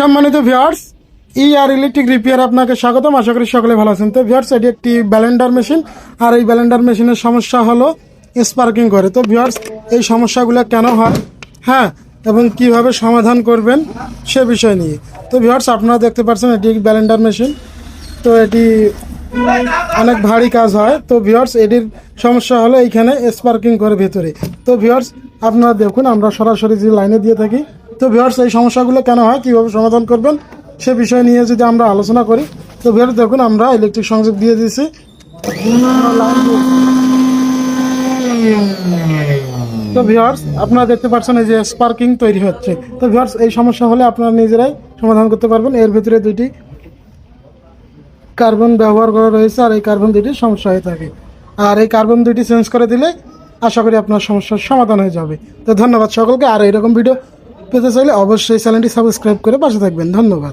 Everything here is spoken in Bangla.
সম্মানিত viewers E R electric repair আপনাকে স্বাগতম। আশা করি সকলে ভালো আছেন। তো ভিউয়ার্স এটি একটি ব্যালেন্ডার মেশিন আর এই ব্যালেন্ডার মেশিনের সমস্যা হলো স্পার্কিং করে। তো ভিউয়ার্স এই সমস্যাগুলো কেন হয়? হ্যাঁ এবং কীভাবে সমাধান করবেন সে বিষয় নিয়ে। তো ভিউয়ার্স আপনারা দেখতে পাচ্ছেন, এটি ব্যালেন্ডার মেশিন তো এটি অনেক ভারী কাজ হয়। তো ভিউয়ার্স এটির সমস্যা হলো এইখানে স্পার্কিং করে ভেতরে। তো ভিউয়ার্স আপনারা দেখুন, আমরা সরাসরি যে লাইনে দিয়ে থাকি তো ভিউয়ার্স এই সমস্যাগুলো কেন হয়, কীভাবে সমাধান করবেন, সে বিষয় নিয়ে যদি আমরা আলোচনা করি, তো ভিউয়ার্স দেখুন, আমরা ইলেকট্রিক সংযোগ দিয়ে দিয়েছি। তো ভিউয়ার্স আপনারা দেখতে পাচ্ছেন এই যে স্পার্কিং তৈরি হচ্ছে। তো ভিউয়ার্স এই সমস্যা হলে আপনারা নিজেরাই সমাধান করতে পারবেন। এর ভিতরে দুইটি কার্বন ব্যবহার করা রয়েছে, আর এই কার্বন দুইটি সমস্যা হয়ে থাকে। আর এই কার্বন দুইটি চেঞ্জ করে দিলে আশা করি আপনার সমস্যার সমাধান হয়ে যাবে। তো ধন্যবাদ সকলকে, আর এরকম ভিডিও পেতে চাইলে অবশ্যই চ্যানেলটি সাবস্ক্রাইব করে পাশে থাকবেন। ধন্যবাদ।